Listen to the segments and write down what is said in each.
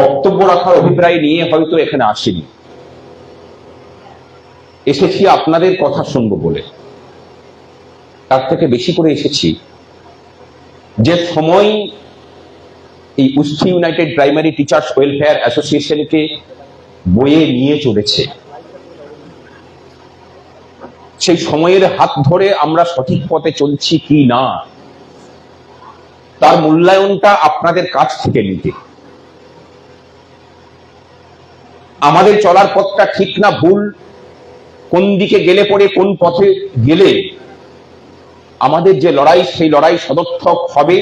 বক্তব্য রাখার অভিপ্রায় নিয়ে হয়তো এখানে আসেনি। এসেছি আপনাদের কথা শুনব বলে। তার থেকে বেশি করে এসেছি যে সময় এই উষ্ঠি ইউনাইটেড প্রাইমারি টিচার্স ওয়েলফেয়ার অ্যাসোসিয়েশনকে বয়ে নিয়ে চলেছে। সেই সময়ের হাত ধরে আমরা সঠিক পথে চলছি কি না, তার মূল্যায়নটা আপনাদের কাছ থেকে নিতে। আমাদের চলার পথটা ঠিক না, ভুল, কোন দিকে গেলে পরে কোন পথে গেলে আমাদের যে লড়াই, সেই লড়াই সদর্থক হবে,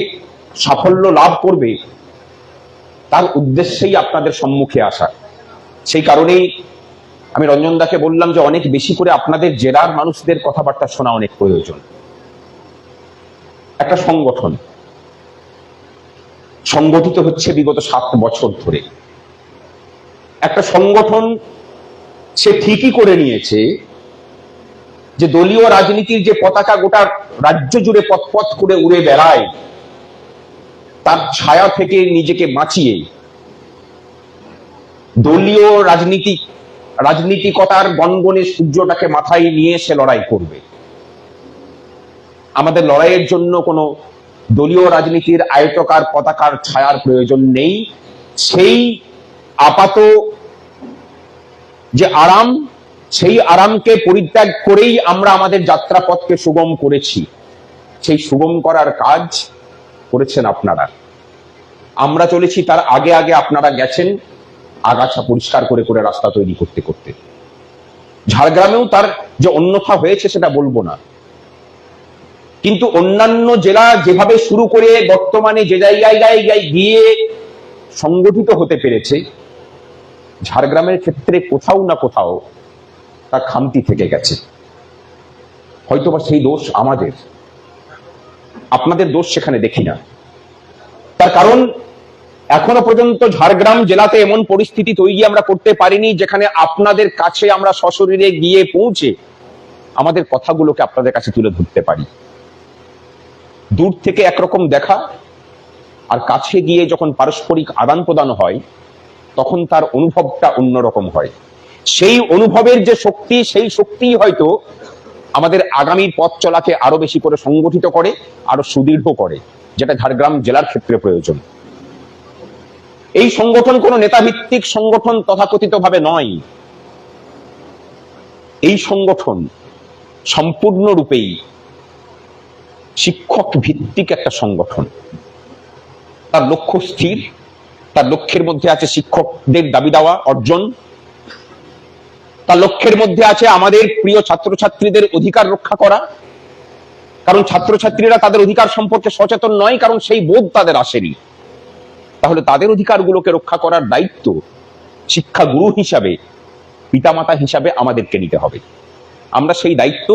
সাফল্য লাভ করবে, তার উদ্দেশ্যেই আপনাদের সম্মুখে আসা। সেই কারণেই আমি রঞ্জনদাকে বললাম যে, অনেক বেশি করে আপনাদের জেলার মানুষদের কথাবার্তা শোনা অনেক প্রয়োজন। একটা সংগঠন সংগঠিত হচ্ছে বিগত সাত বছর ধরে। একটা সংগঠন সে ঠিকই করে নিয়েছে যে দলীয় রাজনীতির যে পতাকা গোটা রাজ্য জুড়ে পথপথ করে উড়ে বেড়ায়, তার ছায়া থেকে নিজেকে বাঁচিয়ে দলীয় রাজনীতি, রাজনীতিকতার গনগনে সূর্যটাকে মাথায় নিয়ে সে লড়াই করবে। আমাদের লড়াইয়ের জন্য কোনো দলীয় রাজনীতির আয়তকার, পতাকার ছায়ার প্রয়োজন নেই। সেই আপাত যে আরাম, সেই আরামকে পরিত্যাগ করেই আমরা আমাদের যাত্রাপথকে সুগম করেছি। সেই সুগম করার কাজ করেছেন আপনারা। আমরা চলেছি তার আগে আগে আপনারা গেছেন আগাছা পরিষ্কার করে করে রাস্তা তৈরি করতে করতে। ঝাড়গ্রামেও তার যে অন্যথা হয়েছে সেটা বলব না। কিন্তু অন্যান্য জেলা যেভাবে শুরু করে বর্তমানে যে জায়গায় গিয়ে সংগঠিত হতে পেরেছে ঝাড়গ্রামের ক্ষেত্রে কোথাও না কোথাও তার খামতি থেকে গেছে। হয়তোবা সেই দোষ আমাদের। আপনাদের দোষ সেখানে দেখি না। তার কারণ, এখনও পর্যন্ত ঝাড়গ্রাম জেলাতে এমন পরিস্থিতি তৈরি আমরা করতে পারিনি, যেখানে আপনাদের কাছে আমরা সশরীরে গিয়ে পৌঁছে আমাদের কথাগুলোকে আপনাদের কাছে তুলে ধরতে পারি। দূর থেকে একরকম দেখা, আর কাছে গিয়ে যখন পারস্পরিক আদান প্রদান হয় তখন তার অনুভবটা অন্যরকম হয়। সেই অনুভবের যে শক্তি, সেই শক্তি হয়তো আমাদের আগামীর পথ চলাকে আরও বেশি করে সংগঠিত করে, আরও সুদৃঢ় করে, যেটা ঝাড়গ্রাম জেলার ক্ষেত্রে প্রয়োজন। এই সংগঠন কোনো নেতাভিত্তিক সংগঠন তথাকথিত ভাবে নয়। এই সংগঠন সম্পূর্ণরূপেই শিক্ষক ভিত্তিক একটা সংগঠন। তার লক্ষ্য স্থির তার লক্ষ্যের মধ্যে আছে শিক্ষকদের দাবি দেওয়া, অর্জন। তার লক্ষ্যের মধ্যে আছে আমাদের প্রিয় ছাত্রছাত্রীদের অধিকার রক্ষা করা। কারণ ছাত্রছাত্রীরা তাদের অধিকার সম্পর্কে সচেতন নয়, কারণ সেই বোধ তাদের আসেনি। তাহলে তাদের অধিকারগুলোকে রক্ষা করার দায়িত্ব শিক্ষা গুরু হিসাবে, পিতামাতা হিসাবে আমাদেরকে নিতে হবে। আমরা সেই দায়িত্ব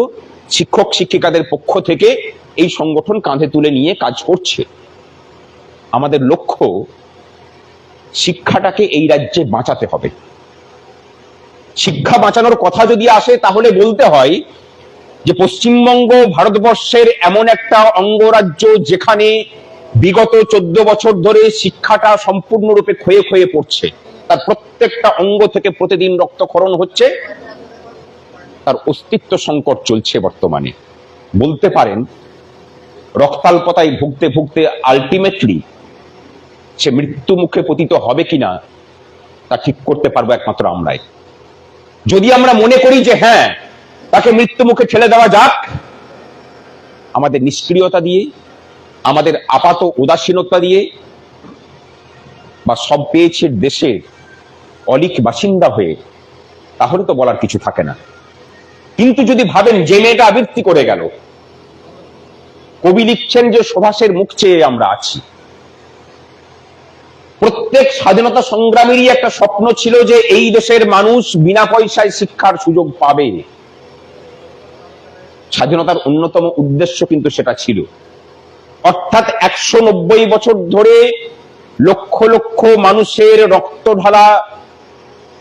শিক্ষক শিক্ষিকাদের পক্ষ থেকে এই সংগঠন কাঁধে তুলে নিয়ে কাজ করছে। আমাদের লক্ষ্য শিক্ষাটাকে এই রাজ্যে বাঁচাতে হবে। শিক্ষা বাঁচানোর কথা যদি আসে, তাহলে বলতে হয় যে পশ্চিমবঙ্গ ভারতবর্ষের এমন একটা অঙ্গরাজ্য যেখানে বিগত চোদ্দ বছর ধরে শিক্ষাটা সম্পূর্ণরূপে ক্ষয়ে ক্ষয়ে পড়ছে। তার প্রত্যেকটা অঙ্গ থেকে প্রতিদিন রক্তক্ষরণ হচ্ছে। তার অস্তিত্ব সংকট চলছে বর্তমানে। বলতে পারেন, রক্তাল্পতায় ভুগতে ভুগতে আলটিমেটলি সে মৃত্যু মুখে পতিত হবে কিনা, তা ঠিক করতে পারব একমাত্র আমরাই। যদি আমরা মনে করি যে হ্যাঁ তাকে মৃত্যু মুখে ঠেলে দেওয়া যাক, আমাদের নিষ্ক্রিয়তা দিয়ে, আমাদের আপাত উদাসীনতা দিয়ে, বা সব পেয়েছে দেশের অলিক বাসিন্দা হয়ে, তাহলে তো বলার কিছু থাকে না। কিন্তু যদি ভাবেন যে মেয়েটা আবৃত্তি করে গেল, কবি লিখছেন যে সুভাষের মুখ চেয়ে আমরা আছি। প্রত্যেক স্বাধীনতা সংগ্রামেরই একটা স্বপ্ন ছিল যে এই দেশের মানুষ বিনা পয়সায় শিক্ষার সুযোগ পাবে। স্বাধীনতার অন্যতম উদ্দেশ্য কিন্তু সেটা ছিল। অর্থাৎ একশো নব্বই বছর ধরে লক্ষ লক্ষ মানুষের রক্ত ঢালা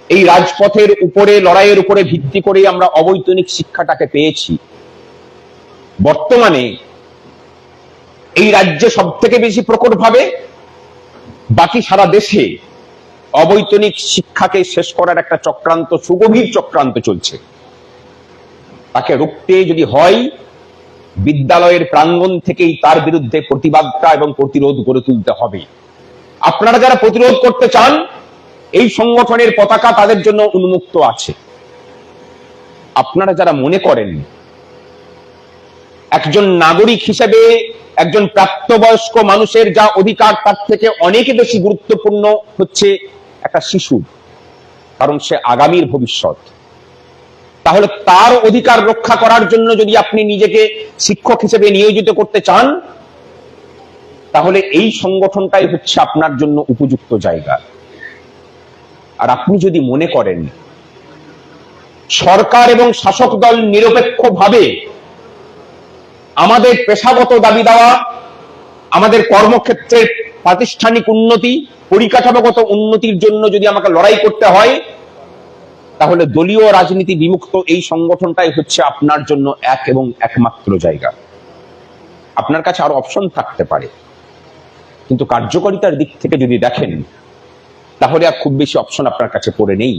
এই রাজপথের উপরে, লড়াইয়ের উপরে ভিত্তি করে আমরা অবৈতনিক শিক্ষাটাকে পেয়েছি। বর্তমানে এই রাজ্যে সব থেকে বেশি প্রকট ভাবে বাকি সারা দেশে অবৈতনিক শিক্ষাকে শেষ করার একটা চক্রান্ত, সুগভীর চক্রান্ত চলছে। তাকে রুখতে যদি হয়, বিদ্যালয়ের প্রাঙ্গণ থেকেই তার বিরুদ্ধে প্রতিবাদটা এবং প্রতিরোধ গড়ে তুলতে হবে। আপনারা যারা প্রতিরোধ করতে চান, এই সংগঠনের পতাকা তাদের জন্য উন্মুক্ত আছে। আপনারা যারা মনে করেন একজন নাগরিক হিসেবে একজন প্রাপ্তবয়স্ক মানুষের যা অধিকার, তার থেকে অনেক বেশি গুরুত্বপূর্ণ হচ্ছে একটা শিশু, কারণ সে আগামীর ভবিষ্যৎ। তাহলে তার অধিকার রক্ষা করার জন্য যদি আপনি নিজেকে শিক্ষক হিসেবে নিয়োজিত করতে চান, তাহলে এই সংগঠনটাই হচ্ছে আপনার জন্য উপযুক্ত জায়গা। আর আপনি যদি মনে করেন, সরকার এবং শাসক দল নিরপেক্ষভাবে আমাদের পেশাগত দাবি দেওয়া, আমাদের কর্মক্ষেত্রের প্রাতিষ্ঠানিক উন্নতি, পরিকাঠামোগত উন্নতির জন্য যদি আমাকে লড়াই করতে হয়, তাহলে দলীয় রাজনীতি বিমুক্ত এই সংগঠনটাই হচ্ছে আপনার জন্য এক এবং একমাত্র জায়গা। আপনার কাছে আরও অপশন থাকতে পারে। কিন্তু কার্যকারিতার দিক থেকে যদি দেখেন, তাহলে আর খুব বেশি অপশন আপনার কাছে পড়ে নেই।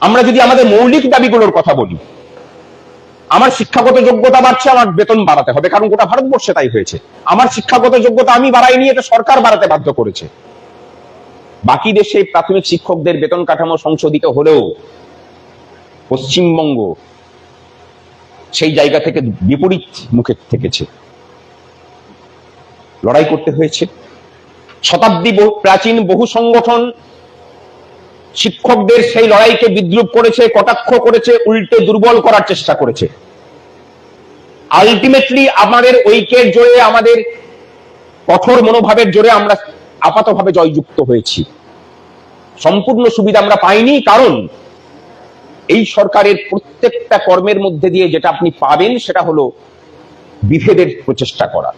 আমরা যদি আমাদের মৌলিক দাবিগুলোর কথা বলি আমার শিক্ষাগত যোগ্যতা বাড়ছে, আমার বেতন বাড়াতে হবে, কারণ গোটা ভারতবর্ষে তাই হয়েছে। আমার শিক্ষাগত যোগ্যতা আমি বাড়াইনি, এটা সরকার বাড়াতে বাধ্য করেছে। বাকি দেশে প্রাথমিক শিক্ষকদের বেতন কাঠামো সংশোধিত হলেও পশ্চিমবঙ্গ সেই জায়গা থেকে বিপরীত মুখে থেকেছে। লড়াই করতে হয়েছে। শতাব্দী প্রাচীন বহু সংগঠন শিক্ষকদের সেই লড়াইকে বিদ্রুপ করেছে, কটাক্ষ করেছে, উল্টে দুর্বল করার চেষ্টা করেছে। আলটিমেটলি আমাদের ঐক্যের জোরে, আমাদের কঠোর মনোভাবের জোরে আমরা আপাতভাবে জয়যুক্ত হয়েছি। সম্পূর্ণ সুবিধা আমরা পাইনি, কারণ এই সরকারের প্রত্যেকটা কর্মের মধ্যে দিয়ে যেটা আপনি পাবেন, সেটা হলো বিভেদের প্রচেষ্টা করা।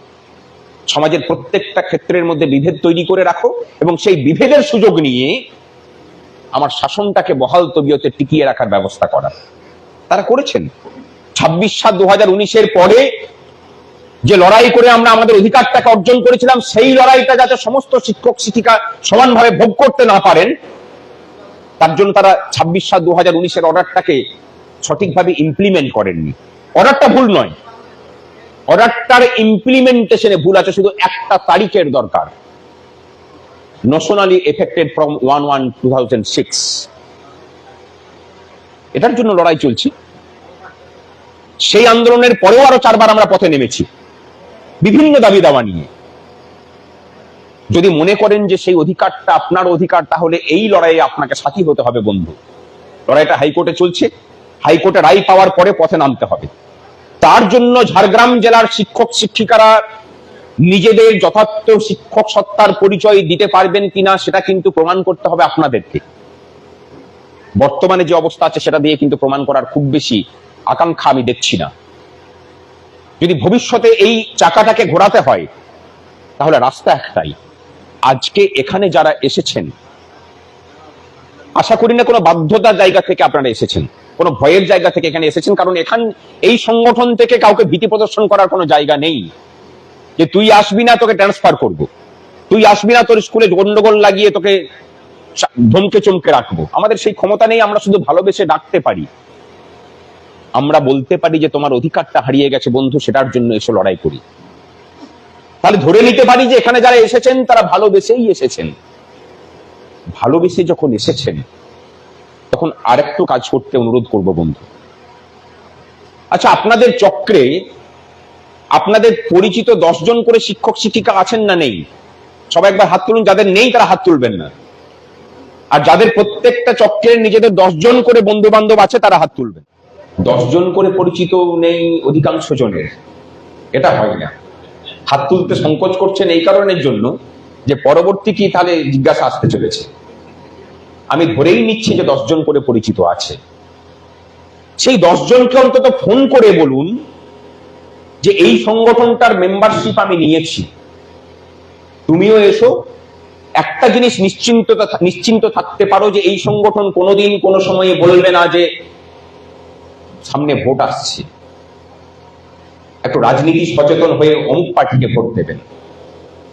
সমাজের প্রত্যেকটা ক্ষেত্রের মধ্যে বিভেদ তৈরি করে রাখো এবং সেই বিভেদের সুযোগ নিয়ে আমার শাসনটাকে বহাল তবিয়তে টিকিয়ে রাখার ব্যবস্থা করা। তারা করেছেন। ছাব্বিশ সাত দু হাজার পরে যে লড়াই করে আমরা আমাদের অধিকারটাকে অর্জন করেছিলাম, সেই লড়াইটা যাতে সমস্ত শিক্ষক, শিক্ষিকা সমানভাবে ভোগ করতে না পারেন, তার জন্য তারা ছাব্বিশ সাত দু হাজার উনিশের অর্ডারটাকে সঠিকভাবে ইমপ্লিমেন্ট করেননি। অর্ডারটা ভুল নয়। অর্ডারটার ইমপ্লিমেন্টেশনে ভুল আছে, শুধু একটা তারিখের দরকার। Nationally affected from one one এটার জন্য লড়াই চলছে। সেই আন্দোলনের পরেও আরও চারবার আমরা পথে নেমেছি। বিভিন্ন দাবি দাওয়া নিয়ে। যদি মনে করেন যে সেই অধিকারটা আপনার অধিকার, তাহলে এই লড়াইয়ে আপনাকে সাথী হতে হবে বন্ধু। লড়াইটা হাইকোর্টে চলছে। হাইকোর্টে রায় পাওয়ার পরে পথে নামতে হবে। তার জন্য ঝাড়গ্রাম জেলার শিক্ষক, শিক্ষিকারা নিজেদের যথার্থ শিক্ষক সত্তার পরিচয় দিতে পারবেন কিনা সেটা কিন্তু প্রমাণ করতে হবে আপনাদেরকে। বর্তমানে যে অবস্থা আছে সেটা দিয়ে কিন্তু প্রমাণ করার খুব বেশি আকাঙ্ক্ষা আমি দেখছি না। যদি ভবিষ্যতে এই চাকাটাকে ঘোরাতে হয়, তাহলে রাস্তা একটাই। আজকে এখানে যারা এসেছেন, আশা করি না কোনো বাধ্যতার জায়গা থেকে আপনারা এসেছেন, কোনো ভয়ের জায়গা থেকে এখানে এসেছেন, কারণ এখান, এই সংগঠন থেকে কাউকে ভীতি প্রদর্শন করার কোনো জায়গা নেই। যে তুই আসবি না, তোকে ট্রান্সফার করব। তুই আসবি না, তোর স্কুলে গন্ডগোল লাগিয়ে তোকে ধমকে চমকে রাখব। আমাদের সেই ক্ষমতা নেই, আমরা শুধু ভালোবেসে ডাকতে পারি। আমরা বলতে পারি যে তোমার অধিকারটা হারিয়ে গেছে বন্ধু, সেটার জন্য এসে লড়াই করি। তাহলে ধরে নিতে পারি যে এখানে যারা এসেছেন, তারা ভালোবেসেই এসেছেন। ভালোবেসে যখন এসেছেন, তখন আরেকটু কাজ করতে অনুরোধ করব বন্ধু। আচ্ছা আপনাদের চক্রে আপনাদের পরিচিত দশজন করে শিক্ষক, শিক্ষিকা আছেন না নেই? সবাই একবার হাত তুলুন, যাদের নেই তারা হাত তুলবেন না। আর যাদের প্রত্যেকটা চক্রের নিজেদের দশজন করে বন্ধু বান্ধব আছে, তারা হাত তুলবেন। দশজন করে পরিচিত নেই অধিকাংশ জনের। এটা হয় না। হাত তুলতে সংকোচ করছেন এই কারণের জন্য যে পরবর্তী কি তাহলে জিজ্ঞাসা আসতে চলেছে। আমি ধরেই নিচ্ছি যে দশজন করে পরিচিত আছে। সেই দশজনকে অন্তত ফোন করে বলুন যে এই সংগঠনটার মেম্বারশিপ আমি নিয়েছি। তুমিও এসো, একটা জিনিস নিশ্চিন্ত নিশ্চিন্ত থাকতে পারো যে এই সংগঠন কোনোদিন কোনো সময়ে বলবে না যে সামনে ভোট আসছে। একটু রাজনীতি সচেতন হয়ে অমুক পার্টিকে ভোট দেবেন।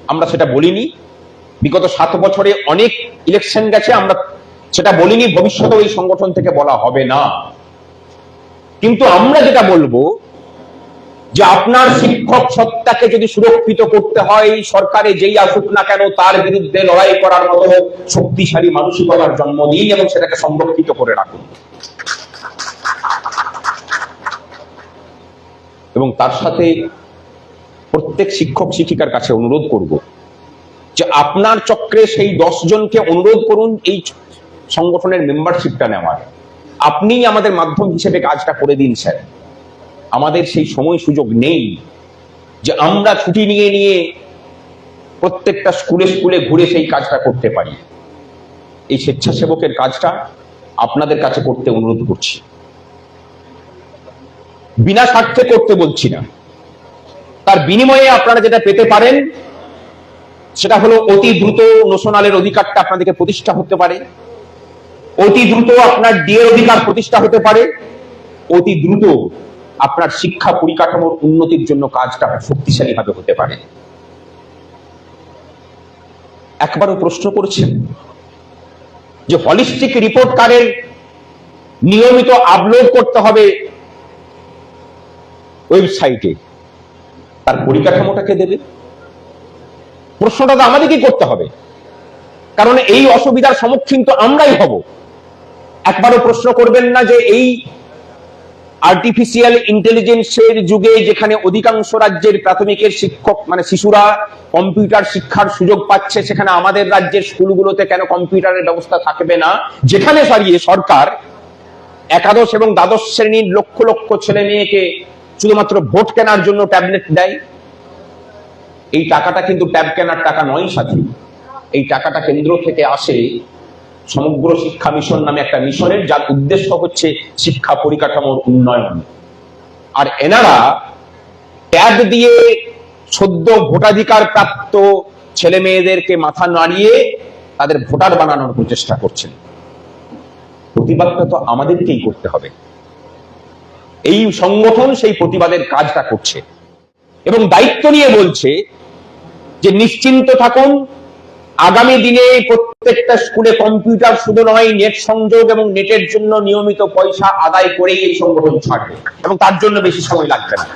আমরা সেটা বলিনি। বিগত সাত বছরে অনেক ইলেকশন গেছে, আমরা সেটা বলিনি ভবিষ্যতে ওই সংগঠন থেকে বলা হবে না। কিন্তু আমরা যেটা বলব যে আপনার শিক্ষক সত্তাকে যদি সুরক্ষিত করতে হয়, সরকারে যেই আসুক না কেন তার বিরুদ্ধে লড়াই করার মতো শক্তিশালী মানসিকতার জন্ম দিন এবং সেটাকে সংরক্ষিত করে রাখুন। এবং তার সাথে প্রত্যেক শিক্ষক শিক্ষিকার কাছে অনুরোধ করব যে আপনার চক্রে সেই দশ জনকে অনুরোধ করুন, এই সংগঠনের মেম্বারশিপটা নেওয়ার। আপনিই আমাদের মাধ্যম হিসেবে কাজটা করে দিন, স্যার। আমাদের সেই সময় সুযোগ নেই যে আমরা ছুটি নিয়ে নিয়ে প্রত্যেকটা স্কুলে স্কুলে ঘুরে সেই কাজটা করতে পারি। এই স্বেচ্ছাসেবকের কাজটা আপনাদের কাছে করতে অনুরোধ করছি। বিনা স্বার্থে করতে বলছি না। তার বিনিময়ে আপনারা যেটা পেতে পারেন, সেটা হলো অতি দ্রুত নোশনালের অধিকারটা আপনাদেরকে প্রতিষ্ঠা হতে পারে। অতি দ্রুত আপনার ডিএর অধিকার প্রতিষ্ঠা হতে পারে। অতি দ্রুত আপনার শিক্ষা পরিকাঠামোর উন্নতির জন্য কাজটা শক্তিশালী ভাবে হতে পারে। একবারও প্রশ্ন করছেন যে হলিস্টিক রিপোর্ট কার্ডের নিয়মিত আপলোড করতে হবে ওয়েবসাইটে। তার পরিকাঠামোটাকে দেবে? প্রশ্নটা তো আমাদেরকেই করতে হবে। কারণ এই অসুবিধার সম্মুখীন তো আমরাই হব। একবারও প্রশ্ন করবেন না যে এই আর্টিফিশিয়াল ইন্টেলিজেন্সের যুগে যেখানে অধিকাংশ রাজ্যের প্রাথমিকের শিক্ষক মানে শিশুরা কম্পিউটার শিক্ষার সুযোগ পাচ্ছে, সেখানে আমাদের রাজ্যের স্কুলগুলোতে কেন কম্পিউটারের ব্যবস্থা থাকবে না? যেখানে সারিয়ে সরকার একাদশ এবং দ্বাদশ শ্রেণির লক্ষ লক্ষ ছেলে মেয়েকে শুধুমাত্র ভোট কেনার জন্য ট্যাবলেট দেয়? এই টাকাটা কিন্তু ট্যাব কেনার টাকা নয়, সাথী। এই টাকাটা কেন্দ্র থেকে আসে সমগ্র শিক্ষা মিশন নামে একটা মিশনের, যার উদ্দেশ্য হচ্ছে শিক্ষা পরিকাঠামোর উন্নয়ন। আর এনারা ট্যাব দিয়ে সদ্য ভোটাধিকার প্রাপ্ত ছেলে মেয়েদেরকে মাথা নাড়িয়ে তাদের ভোটার বানানোর প্রচেষ্টা করছেন। প্রতিবাদটা তো আমাদেরকেই করতে হবে। এই সংগঠন সেই প্রতিবাদের কাজটা করছে। এবং দায়িত্ব নিয়ে বলছে যে নিশ্চিন্ত থাকুন আগামী দিনে প্রত্যেকটা স্কুলে কম্পিউটার শুধু নয়, নেট সংযোগ এবং নেটের জন্য নিয়মিত পয়সা আদায় করেই এই সংগঠন ছাড়বে এবং তার জন্য বেশি সময় লাগবে না।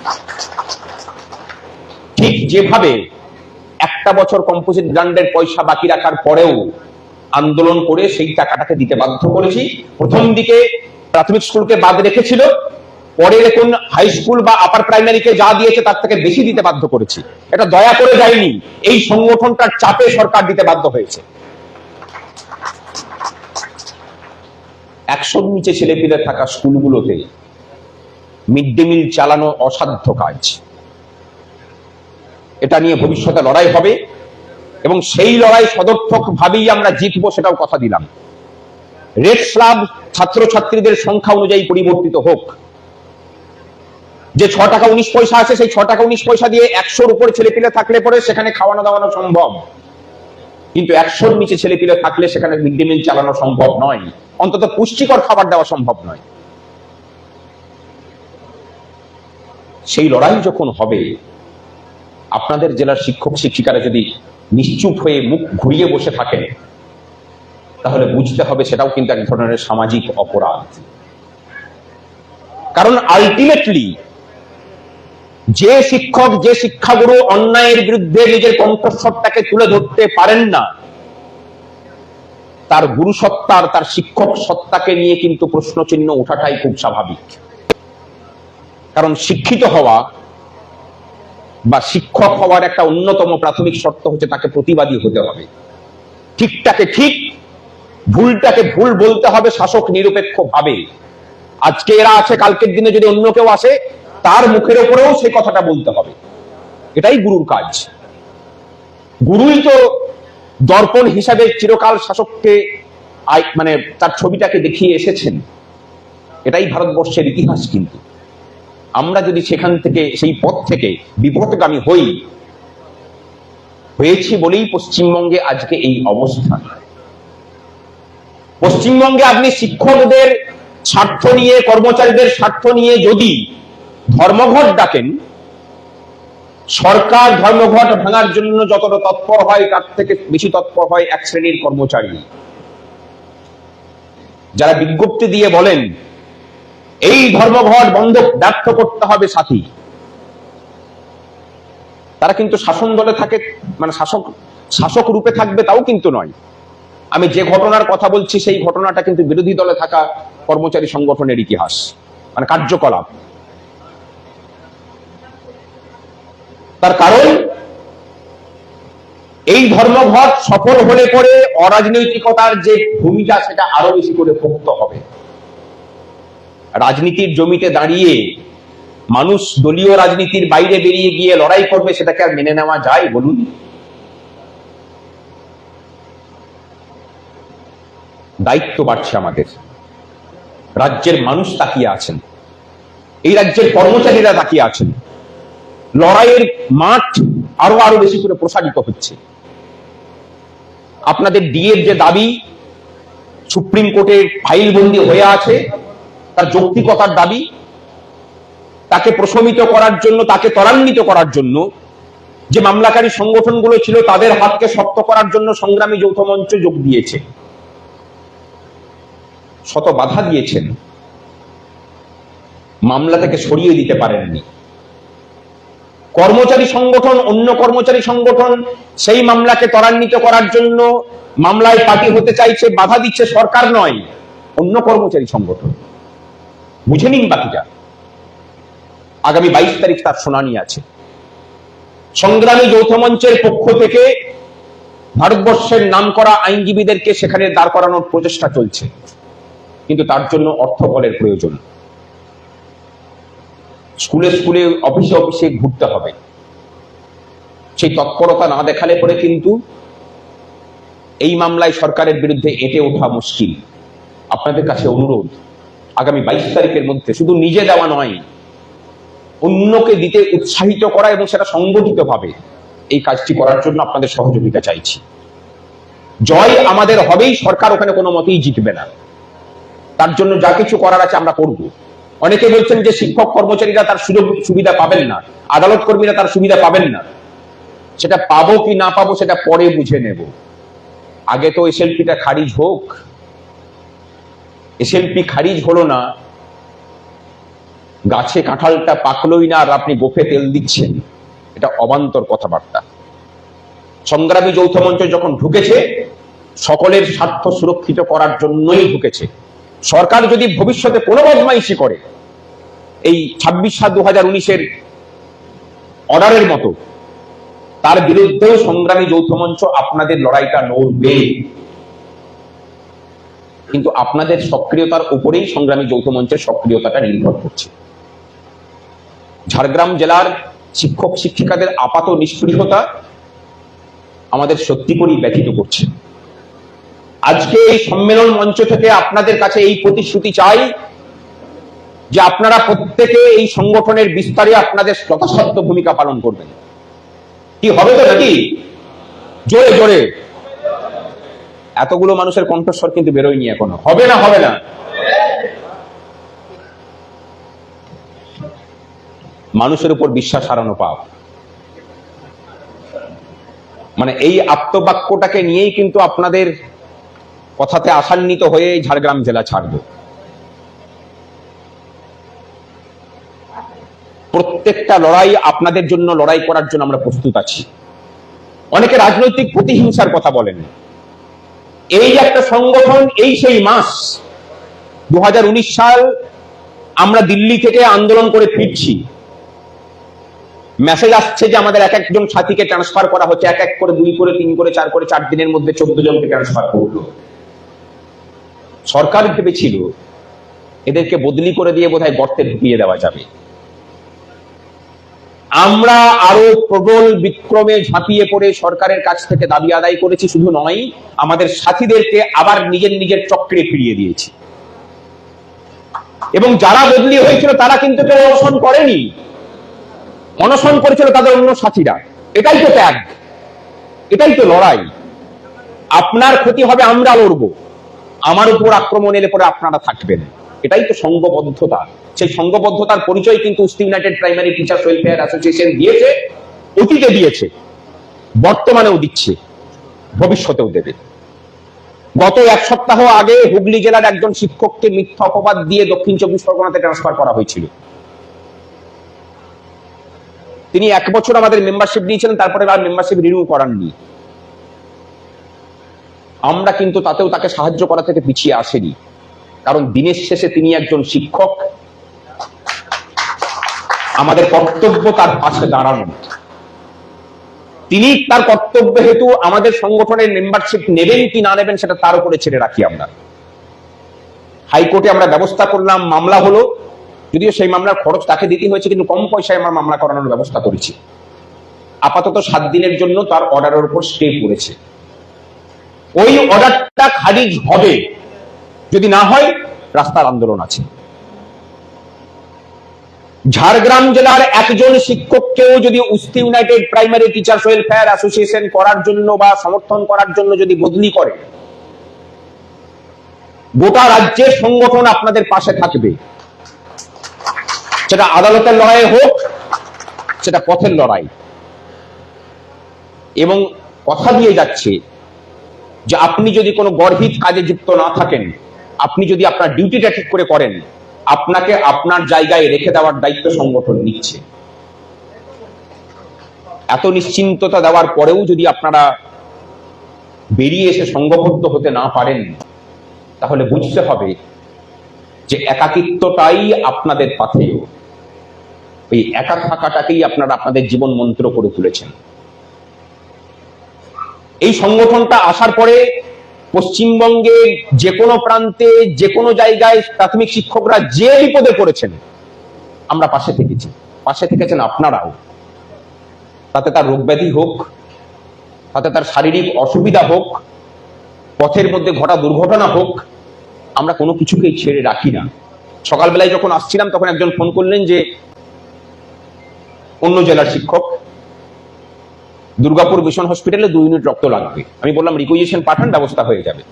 ঠিক যেভাবে একটা বছর কম্পোজিট গ্রান্ডের পয়সা বাকি রাখার পরেও আন্দোলন করে সেই টাকাটাকে দিতে বাধ্য করেছি, প্রথম দিকে প্রাথমিক স্কুলকে বাদ রেখেছিল পরে দেখুন হাই স্কুল বা আপার প্রাইমারিকে যা দিয়েছে তার থেকে বেশি দিতে বাধ্য করেছি। এটা দয়া করে যায়নি, এই সংগঠনটার চাপে সরকার দিতে বাধ্য হয়েছে। একশোর নিচে ছেলেপিলে থাকা স্কুলগুলোতে মিড ডে মিল চালানো অসাধ্য কাজ। এটা নিয়ে ভবিষ্যতে লড়াই হবে এবং সেই লড়াই সদর্থক ভাবেই আমরা জিতবো সেটাও কথা দিলাম। রেড স্লাব ছাত্রছাত্রীদের সংখ্যা অনুযায়ী পরিবর্তিত হোক। যে ছ টাকা উনিশ পয়সা আছে, সেই ছ টাকা উনিশ পয়সা দিয়ে একশোর উপরে ছেলেপিলে থাকলে পরে সেখানে খাওয়ানো দাওয়ানো সম্ভব। কিন্তু একশোর নিচে ছেলেপিলে থাকলে সেখানে মিড ডে মিল চালানো সম্ভব নয়। অন্তত পুষ্টিকর খাবার দেওয়া সম্ভব নয়। সেই লড়াই যখন হবে, আপনাদের জেলার শিক্ষক শিক্ষিকারা যদি নিশ্চুপ হয়ে মুখ ঘুরিয়ে বসে থাকেন, তাহলে বুঝতে হবে সেটাও কিন্তু এক ধরনের সামাজিক অপরাধ। কারণ আলটিমেটলি যে শিক্ষক, যে শিক্ষাগুরু অন্যায়ের বিরুদ্ধে নিজের কণ্ঠস্বরটাকে তুলে ধরতে পারেন না, তার গুরু সত্তার তার শিক্ষক সত্তাকে নিয়ে কিন্তু প্রশ্ন চিহ্ন ওঠাটাই খুব স্বাভাবিক। কারণ শিক্ষিত হওয়া বা শিক্ষক হওয়ার একটা অন্যতম প্রাথমিক শর্ত হচ্ছে তাকে প্রতিবাদী হতে হবে। ঠিকটাকে ঠিক, ভুলটাকে ভুল বলতে হবে শাসক নিরপেক্ষ ভাবে আজকে এরা আছে, কালকের দিনে যদি অন্য কেউ আসে তার মুখের ওপরেও সেই কথাটা বলতে হবে। এটাই গুরুর কাজ। গুরুই তো দর্পণ হিসাবে চিরকাল শাসককে মানে তার ছবিটাকে দেখিয়ে এসেছেন। এটাই ভারতবর্ষের ইতিহাস কিন্তু। আমরা যদি সেখান থেকে, সেই পথ থেকে বিপদগামী হই, হয়েছি বলেই পশ্চিমবঙ্গে আজকে এই অবস্থান। পশ্চিমবঙ্গে আপনি শিক্ষকদের স্বার্থ নিয়ে, কর্মচারীদের স্বার্থ নিয়ে যদি ধর্মঘট ডাকেন, সরকার ধর্মঘট ভাঙার জন্য যতটা তৎপর হয়, তার থেকে বেশি তৎপর হয় এক শ্রেণির কর্মচারী। যারা বিজ্ঞপ্তি দিয়ে বলেন, এই ধর্মঘট বন্ধ ব্যর্থ করতে হবে সাথী। তারা কিন্তু শাসন দলে থাকে মানে শাসক শাসক রূপে থাকবে তাও কিন্তু নয়। আমি যে ঘটনার কথা বলছি, সেই ঘটনাটা কিন্তু বিরোধী দলে থাকা কর্মচারী সংগঠনের ইতিহাস মানে কার্যকলাপ। তার কারণ, এই ধর্মঘট সফল হলে পরে অরাজনৈতিকতার যে ভূমিকা, সেটা আরও বেশি করে পোক্ত হবে। রাজনীতির জমিতে দাঁড়িয়ে মানুষ দলীয় রাজনীতির বাইরে বেরিয়ে গিয়ে লড়াই করবে, সেটাকে আর মেনে নেওয়া যায়, বলুন। দায়িত্ব বাড়ছে আমাদের। রাজ্যের মানুষ তাকিয়ে আছেন। এই রাজ্যের কর্মচারীরা তাকিয়ে আছেন। লড়াইয়ের মাঠ আরও আরও বেশি করে প্রসারিত হচ্ছে। আপনাদের ডিএর যে দাবি, সুপ্রিম কোর্টে ফাইলবন্দি হয়ে আছে, তার যৌক্তিকতার দাবি, তাকে প্রশমিত করার জন্য, তাকে ত্বরান্বিত করার জন্য, যে মামলাকারী সংগঠনগুলো ছিল, তাদের হাতকে শক্ত করার জন্য সংগ্রামী যৌথ মঞ্চ যোগ দিয়েছে। শত বাধা দিয়েছেন। মামলা থেকে সরিয়ে দিতে পারেননি। কর্মচারী সংগঠন, অন্য কর্মচারী সংগঠন, সেই মামলাকে ত্বরান্বিত করার জন্য মামলায় পার্টি হতে চাইছে, বাধা দিচ্ছে সরকার নয়, অন্য কর্মচারী সংগঠন। বুঝে নিন বাকিটা। আগামী বাইশ তারিখ তার শুনানি আছে। সংগ্রামী যৌথ মঞ্চের পক্ষ থেকে ভারতবর্ষের নামকরা আইনজীবীদেরকে সেখানে দাঁড় করানোর প্রচেষ্টা চলছে। কিন্তু তার জন্য অর্থ বলের প্রয়োজন। স্কুলে স্কুলে, অফিসে অফিসে ঘুরতে হবে। সেই তৎপরতা না দেখালে পরে কিন্তু এই মামলায় সরকারের বিরুদ্ধে এটে ওঠা মুশকিল। আপনাদের কাছে অনুরোধ, আগামী বাইশ তারিখের মধ্যে শুধু নিজে দেওয়া নয়, অন্যকে দিতে উৎসাহিত করা এবং সেটা সংগঠিত ভাবে এই কাজটি করার জন্য আপনাদের সহযোগিতা চাইছি। জয় আমাদের হবেই, সরকার ওখানে কোনো মতেই জিতবে না। তার জন্য যা কিছু করার আছে আমরা করব। অনেকে বলছেন যে শিক্ষক কর্মচারীরা তার সুযোগ সুবিধা পাবেন না, আদালত কর্মীরা তার সুবিধা পাবেন না। সেটা পাবো কি না পাবো সেটা পরে বুঝে নেব। আগে তো এসএলপিটা খারিজ হোক। এসএলপি খারিজ হলো না। গাছে কাঁঠালটা পাকলোই না আর আপনি গোফে তেল দিচ্ছেন। এটা অবান্তর কথাবার্তা। সংগ্রামী যৌথ মঞ্চ যখন ঢুকেছে, সকলের স্বার্থ সুরক্ষিত করার জন্যই ঢুকেছে। সরকার যদি ভবিষ্যতে কোনো বদমাইশি করে, এই ছাব্বিশ সাত দু হাজার উনিশের অর্ডারের মতো, তার বিরুদ্ধেও সংগ্রামী যৌথ মঞ্চ আপনাদের লড়াইটা লড়বে কিন্তু আপনাদের সক্রিয়তার উপরেই সংগ্রামী যৌথ মঞ্চের সক্রিয়তাটা নির্ভর করছে। ঝাড়গ্রাম জেলার শিক্ষক, শিক্ষিকাদের আপাত নিষ্ক্রিয়তা আমাদের সত্যি করেই ব্যথিত করছে। আজকে এই সম্মেলন মঞ্চ থেকে আপনাদের কাছে এই প্রতিশ্রুতি চাই যে আপনারা প্রত্যেকে এই সংগঠনের বিস্তারে আপনাদের যথাসাধ্য ভূমিকা পালন করবেন। কি হবে তো নাকি? জোরে জোরে। এতগুলো মানুষের কণ্ঠস্বর কিন্তু বেরোয়নি এখনও। হবে না হবে না। মানুষের উপর বিশ্বাস হারানো পাপ। মানে এই আত্মবাক্যটাকে নিয়েই কিন্তু আপনাদের কথাতে আশান্বিত হয়ে ঝাড়গ্রাম জেলা ছাড়ব। প্রত্যেকটা লড়াই আপনাদের জন্য, লড়াই করার জন্য আমরা প্রস্তুত আছি। অনেকে রাজনৈতিক প্রতিহিংসার কথা বলেন। এই একটা সংগঠন, এই সেই মাস দু হাজার উনিশ সাল আমরা দিল্লি থেকে আন্দোলন করে ফিরছি। মেসেজ আসছে যে আমাদের এক একজন সাথীকে ট্রান্সফার করা হচ্ছে, এক এক করে দুই করে, তিন করে, চার করে, চার দিনের মধ্যে চোদ্দ জনকে ট্রান্সফার করল। সরকার ভেবেছিল এদেরকে বদলি করে দিয়ে বোধহয় গর্তে ঢুকিয়ে দেওয়া যাবে। আমরা আরও প্রবল বিক্রমে ঝাঁপিয়ে পড়ে সরকারের কাছ থেকে দাবি আদায় করেছি, শুধু নয়, আমাদের সাথীদেরকে আবার নিজের নিজের চক্রে ফিরিয়ে দিয়েছি। এবং যারা বদলি হয়েছিল, তারা কিন্তু কেউ অনশন করেনি। অনশন করেছিল তাদের অন্য সাথীরা। এটাই তো ত্যাগ। এটাই তো লড়াই। আপনার ক্ষতি হবে, আমরা লড়বো। আমার উপর আক্রমণ এলে পরে আপনারা থাকবেন। এটাই তো সংঘবদ্ধতা সেই সংঘবদ্ধতার পরিচয় কিন্তু united primary teachers welfare association দিয়েছে, অতীতে দিয়েছে, বর্তমানেও দিচ্ছে, ভবিষ্যতেও দেবে। গত এক সপ্তাহ আগে হুগলি জেলার একজন শিক্ষককে মিথ্যা অপবাদ দিয়ে দক্ষিণ চব্বিশ পরগনাতে ট্রান্সফার করা হয়েছিল। তিনি এক বছর আমাদের মেম্বারশিপ নিয়েছিলেন, তারপরে আর মেম্বারশিপ রিনিউ করাননি। আমরা কিন্তু তাতেও তাকে সাহায্য করা থেকে পিছিয়ে আসেনি। কারণ দিনের শেষে তিনি একজন শিক্ষক। আমাদের কর্তব্য তার পাশে দাঁড়ানো। তিনি তার কর্তব্য হেতু আমাদের সংগঠনের মেম্বারশিপ নেবেন কি না নেবেন সেটা তার উপরে ছেড়ে রাখি আমরা। হাইকোর্টে আমরা ব্যবস্থা করলাম, মামলা হলো। যদিও সেই মামলার খরচ তাকে দিতে হয়েছে, কিন্তু কম পয়সায় আমরা মামলা করানোর ব্যবস্থা করেছি। আপাতত সাত দিনের জন্য তার অর্ডারের উপর স্টে পড়েছে। ওই অর্ডারটা খারিজ হবে। যদি না হয়, রাস্তার আন্দোলন আছে। ঝাড়গ্রাম জেলার একজন শিক্ষককেও যদি উস্তি united primary teachers welfare association করার জন্য বা সমর্থন করার জন্য যদি বদলি করে, গোটা রাজ্যের সংগঠন আপনাদের পাশে থাকবে। সেটা আদালতের লড়াই হোক, সেটা পথের লড়াই। এবং কথা দিয়ে যাচ্ছে যে আপনি যদি কোনো গর্হিত কাজে যুক্ত না থাকেন, আপনি যদি আপনার ডিউটিটা ঠিক করে করেন, আপনাকে আপনার জায়গায় রেখে দেওয়ার দায়িত্ব সংগঠন নিচ্ছে। এত নিশ্চিন্ততা দেওয়ার পরেও যদি আপনারা বেরিয়ে এসে সংঘবদ্ধ হতে না পারেন, তাহলে বুঝতে হবে যে একাকিত্বটাই আপনাদের পাথেয়। এই একা থাকাটাকেই আপনারা আপনাদের জীবন মন্ত্র করে তুলেছেন। এই সংগঠনটা আসার পরে পশ্চিমবঙ্গের যে কোনো প্রান্তে যে কোনো জায়গায় প্রাথমিক শিক্ষকরা যে বিপদে পড়েছেন, আমরা পাশে থেকেছি। পাশে থেকেছেন আপনারাও। তাতে তার রোগ ব্যাধি হোক, তাতে তার শারীরিক অসুবিধা হোক, পথের মধ্যে ঘটা দুর্ঘটনা হোক, আমরা কোনো কিছুকেই ছেড়ে রাখি না। সকালবেলায় যখন আসছিলাম, তখন একজন ফোন করলেন যে, অন্য জেলার শিক্ষক দুর্গাপুর মিশন হসপিটালে দুই ইউনিট রক্ত লাগবে। আমি বললাম রিকুইজেশন পাঠান, ব্যবস্থা হয়ে যাবে।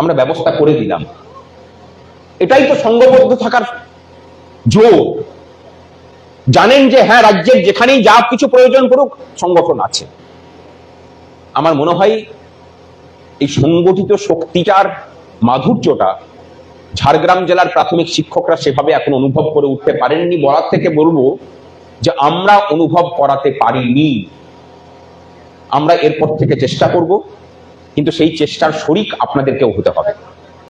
আমরা ব্যবস্থা করে দিলাম। এটাই তো সংঘবদ্ধ থাকার জোর জানেন যে হ্যাঁ রাজ্যের যেখানেই যা কিছু প্রয়োজন পড়ুক, সংগঠন আছে। আমার মনে হয়, এই সংগঠিত শক্তিটার মাধুর্যটা ঝাড়গ্রাম জেলার প্রাথমিক শিক্ষকরা সেভাবে এখন অনুভব করে উঠতে পারেননি। বলার থেকে বলব যে আমরা অনুভব করাতে পারিনি। আমরা এরপর থেকে চেষ্টা করব, কিন্তু সেই চেষ্টার শরিক আপনাদেরকেও হতে হবে।